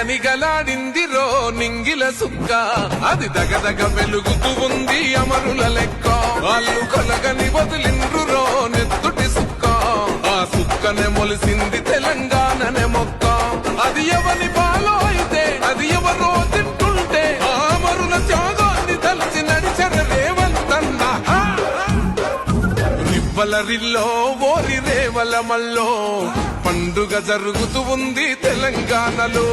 నిగనిగలాడిందిరో నింగిల సుక్క. అది దగదగ వెలుగుతూ ఉంది అమరుల లెక్క. వాళ్ళు కలగని వదిలిండ్రురో నెత్తుటి సుక్క. ఆ సుక్కనే మొలిసింది తెలంగాణనే మొక్క. అది ఎవని పాలో అలరిల్లో ఓరి రేవలమల్లో పండుగ జరుగుతూ ఉంది తెలంగాణలో.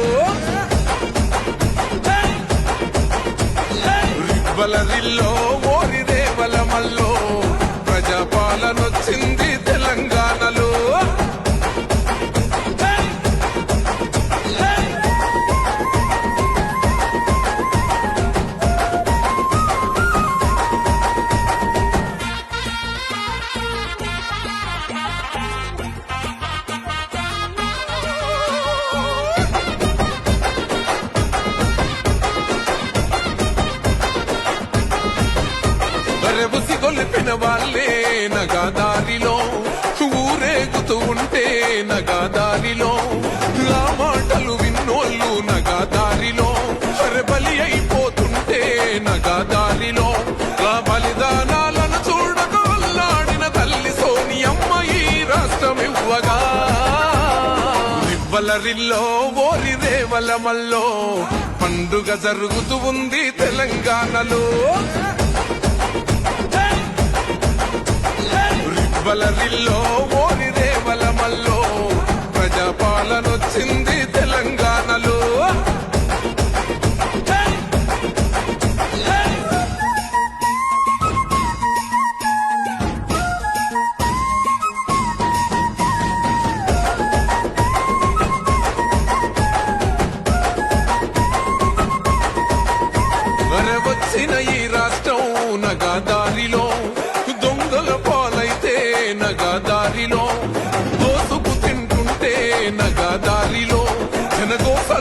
రిబ్బలరిల్లో ఓరి రేవలమల్లో ప్రజాపాలనొచ్చింది బరెబుసి గొలిపిన వాళ్ళే నగాదారిలో ఊరేగుతూ ఉంటే నగాదారిలో ఆ మాటలు విన్నోళ్ళు నగాదారిలో బలి అయిపోతుంటే నగాదారిలో ఆ బలిదానాలను చూడగొల్లాడిన తల్లి సోనియమ్మ ఈ రాష్ట్రం ఇవ్వగా వలరిల్లో ఓరి రేవల మల్లో పండుగ జరుగుతూ ఉంది తెలంగాణలో. రివ్వల రిల్లో ఓరి రేవల మల్లో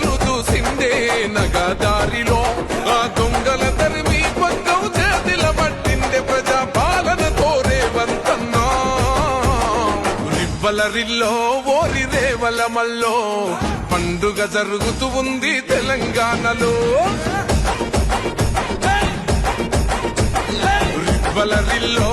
జనగోసలు చూసిందే నగాదారిలో. ఆ దొంగల తరిమి పక్కం చేతిల పట్టిందే ప్రజా పాలన కోరేవంతన్నా రివ్వల రిల్లో ఓరి రేవల మల్లో పండుగ జరుగుతూ ఉంది తెలంగాణలో. రివ్వల రిల్లో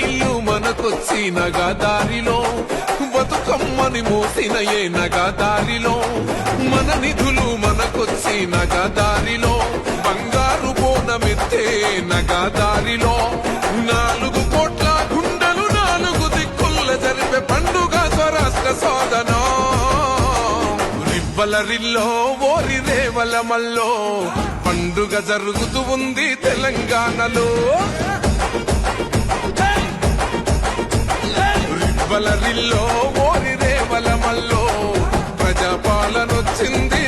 నీళ్ళు మనకొచ్చిన నగాదారిలో బతుకమ్మని మోసిన ఏ నగాదారిలో మన నిధులు మనకొచ్చి నగాదారిలో బంగారు బోనమెత్తే నగాదారిలో నాలుగు కోట్ల గుండెలు నాలుగు దిక్కుల జరిపే పండుగ స్వరాష్ట్ర సాధన. రివ్వల ఓరి రేవల మల్లో పండుగ జరుగుతూ ఉంది తెలంగాణలో. రివ్వల రిల్లో ఓరి రేవల మల్లో ప్రజాపాలనొచ్చింది